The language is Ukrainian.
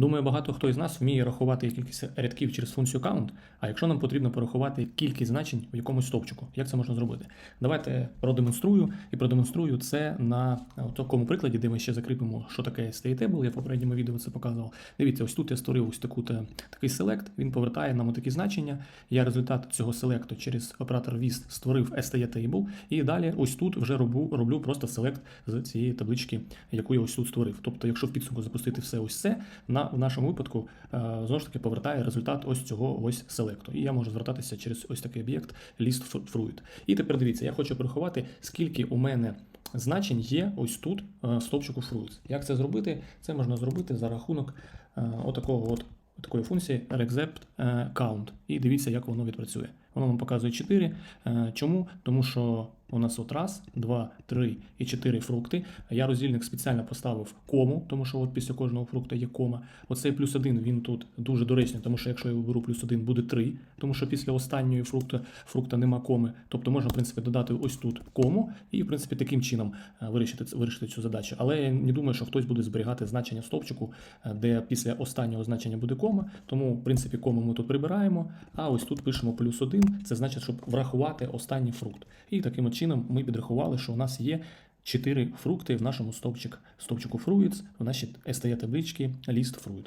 Думаю, багато хто із нас вміє рахувати кількість рядків через функцію count, а якщо нам потрібно порахувати кількість значень в якомусь стовпчику, як це можна зробити? Давайте продемонструю і продемонструю це на е, такому прикладі, де ми ще закріпимо, що таке STATable, я в попередньому відео це показував. Дивіться, ось тут я створив ось таку такий селект, він повертає нам такі значення. Я результат цього селекту через оператор VIST створив STATable, і далі ось тут вже роблю, роблю просто селект з цієї таблички, яку я ось тут створив. Тобто, якщо в підсумку запустити все ось це, на, в нашому випадку е, знову ж таки повертає результат ось цього ось селекту. І я можу звертатися через ось такий об'єкт list fruit. І тепер дивіться, я хочу порахувати, скільки у мене значень є ось тут е, в стовпчику fruits. Як це зробити? Це можна зробити за рахунок е, отакого от. Такої функції rexcept е, count. І дивіться, як воно відпрацює. Воно нам показує 4. Е, Чому? Тому що у нас от раз, два, три і чотири фрукти. Я роздільник спеціально поставив кому, тому що от після кожного фрукта є кома. Оцей плюс один він тут дуже доречний, тому що якщо я виберу плюс один, буде 3, тому що після останньої фрукта, фрукта нема коми. Тобто можна, в принципі, додати ось тут кому і, в принципі, таким чином е, вирішити, вирішити цю задачу. Але я не думаю, що хтось буде зберігати значення стовпчику, е, де після останнього значення буде кома. Тому, в принципі, кому ми тут прибираємо, а ось тут пишемо плюс один. Це значить, щоб врахувати останній фрукт. І таким чином ми підрахували, що у нас є 4 фрукти в нашому стовпчик, стовпчику fruits, в нашій STE табличці list fruit.